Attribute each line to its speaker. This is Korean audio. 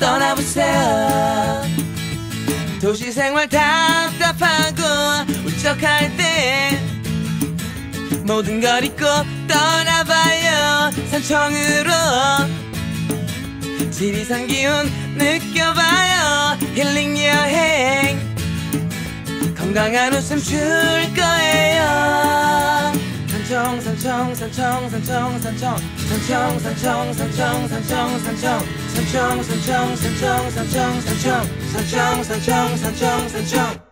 Speaker 1: 떠나보세요. 도시 생활 답답하고 울적할 때 모든 걸 잊고 떠나봐요. 산청으로 지리산 기운 느껴봐요. 힐링 여행. 건강한 웃음 줄 거예요 산청 산청 산청 산청 산청 산청 산청 산청 산청 산청